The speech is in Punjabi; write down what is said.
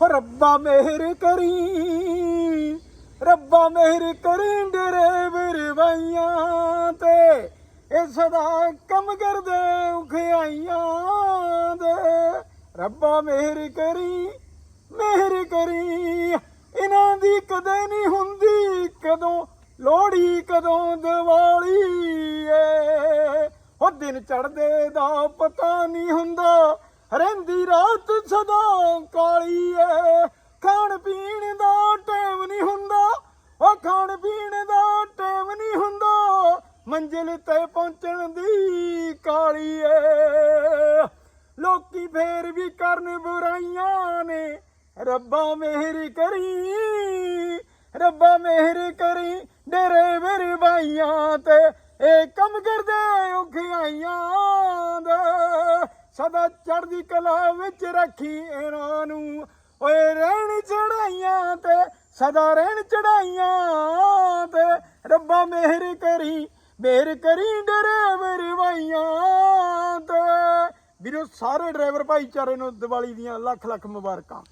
ਹੋ ਰੱਬਾ ਮਿਹਰ ਕਰੀ, ਰੱਬਾ ਮਿਹਰ ਕਰੀ ਡਰੇਵਰ ਬਾਈਆਂ ਤੇ ਇਹ ਸਦਾ ਕੰਮ ਕਰਦੇ ਉਖਿਆਈਆਂ ਦੇ। ਰੱਬਾ ਮਿਹਰ ਕਰੀ ਮਿਹਰ ਕਰੀ, ਇਹਨਾਂ ਦੀ ਕਦੇ ਨਹੀਂ ਹੁੰਦੀ ਕਦੋਂ, ਲੋਹੜੀ ਕਦੋਂ ਦੀਵਾਲੀ ਏ। ਉਹ ਦਿਨ ਚੜਦੇ ਦਾ ਪਤਾ ਨਹੀਂ ਹੁੰਦਾ ਰਹਿੰਦੀ ਰਾਤ ਸਦਾ ਕਾਲੀ ਏ ਖਾਣ ਪੀਣ ਦਾ ਟਾਈਮ ਨਹੀਂ ਹੁੰਦਾ। ਉਹ ਖਾਣ ਪੀਣ ਦਾ ਟਾਈਮ ਨਹੀਂ ਹੁੰਦਾ। ਮੰਜ਼ਿਲ ਤੇ ਪਹੁੰਚਣ ਦੀ ਕਾਲੀ ਏ ਲੋਕੀ ਫੇਰ ਵੀ ਕਰਨ ਬੁਰਾਈਆਂ ਨੇ। ਰੱਬਾ ਮਿਹਰ ਕਰੀ। ਰੱਬਾ ਮਿਹਰ ਕਰੀ। ਡੇਰੇ ਮੇਰੇ ਬਾਈਆਂ ਤੇ। ਇਹ ਸਦਾ ਚੜ੍ਹਦੀ ਕਲਾ ਵਿੱਚ ਰੱਖੀ ਇਹਨਾਂ ਨੂੰ। ਓਏ ਰਹਿਣ ਚੜਾਈਆਂ ਤੇ, ਸਦਾ ਰਹਿਣ ਚੜਾਈਆਂ ਤੇ। ਰੱਬਾ ਮਿਹਰ ਕਰੀ ਮਿਹਰ ਕਰੀ ਡੇਰੇ ਮੇਰੇ ਤੇ। ਵੀਰੋ, ਸਾਰੇ ਡਰਾਈਵਰ ਭਾਈਚਾਰੇ ਨੂੰ ਦੀਵਾਲੀ ਦੀਆਂ ਲੱਖ ਲੱਖ ਮੁਬਾਰਕਾਂ।